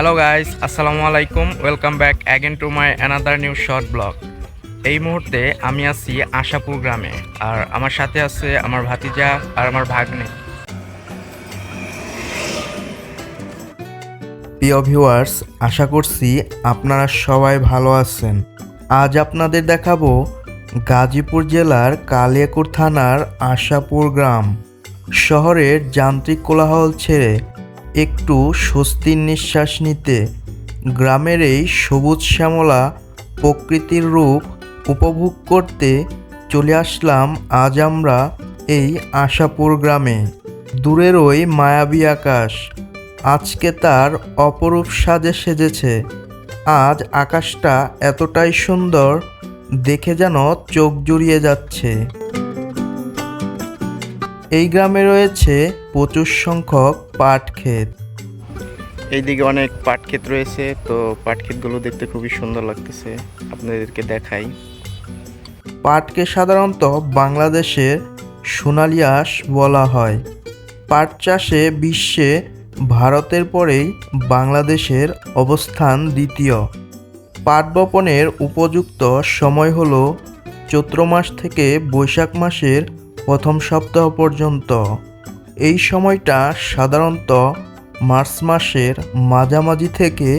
Hello guys আসসালামু আলাইকুম welcome back again to my another new short blog এই মুহূর্তে আমি আছি আশাপুর গ্রামে, আর আমার সাথে আছে আমার ভাতিজা আর আমার ভাগ্নে। প্রিয় ভিউয়ার্স আশা করছি আপনারা সবাই ভালো আছেন। আজ আপনাদের দেখাবো গাজীপুর জেলার কালিয়াকুর থানার আশাপুর গ্রাম। শহরের যান্ত্রিক কোলাহল ছেড়ে একটু স্বস্তির নিঃশ্বাস নিতে গ্রামের এই সবুজ শ্যামলা প্রকৃতির রূপ উপভোগ করতে চলে আসলাম আজ আমরা এই আশাপুর গ্রামে। দূরের ওই মায়াবী আকাশ। আজকে তার অপরূপ সাজে সেজেছে। আজ আকাশটা এতটাই সুন্দর, দেখে যেন চোখ জুড়িয়ে যাচ্ছে। এই গ্রামে রয়েছে প্রচুর সংখ্যক পাট ক্ষেত এইদিকে অনেক পাট ক্ষেত রয়েছে তো পাট ক্ষেতগুলো দেখতে খুবই সুন্দর লাগতেছে। আপনাদেরকে দেখাই। পাটকে সাধারণত বাংলাদেশের সোনালি আঁশ বলা হয়। পাট চাষে বিশ্বে ভারতের পরেই বাংলাদেশের অবস্থান দ্বিতীয়। পাট বপনের উপযুক্ত সময় হল চৈত্র মাস থেকে বৈশাখ মাসের প্রথম সপ্তাহ পর্যন্ত। এই সময়টা সাধারণত মার্চ মাসের মাঝামাঝি থেকে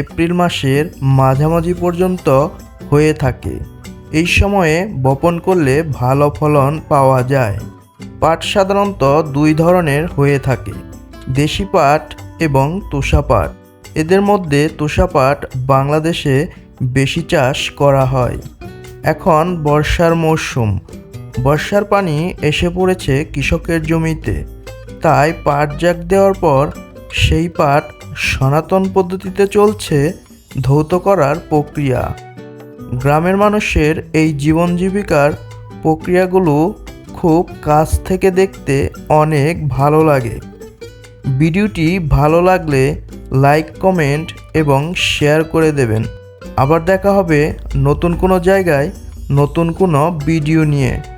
এপ্রিল মাসের মাঝামাঝি পর্যন্ত হয়ে থাকে। এই সময়ে বপন করলে ভালো ফলন পাওয়া যায়। পাট সাধারণত দুই ধরনের হয়ে থাকে, দেশি পাট এবং তোষা পাট। এদের মধ্যে তোষা পাট বাংলাদেশে বেশি চাষ করা হয়। এখন বর্ষার মরশুম বর্ষার পানি এসে পড়েছে কৃষকের জমিতে। তাই পাট জাগ দেওয়ার পর সেই পাট সনাতন পদ্ধতিতে চলছে, ধৌত করার প্রক্রিয়া। গ্রামের মানুষের এই জীবন জীবিকার প্রক্রিয়াগুলো খুব কাছ থেকে দেখতে অনেক ভালো লাগে। ভিডিওটি ভালো লাগলে লাইক, কমেন্ট এবং শেয়ার করে দেবেন। আবার দেখা হবে নতুন কোনো জায়গায় নতুন কোনো ভিডিও নিয়ে।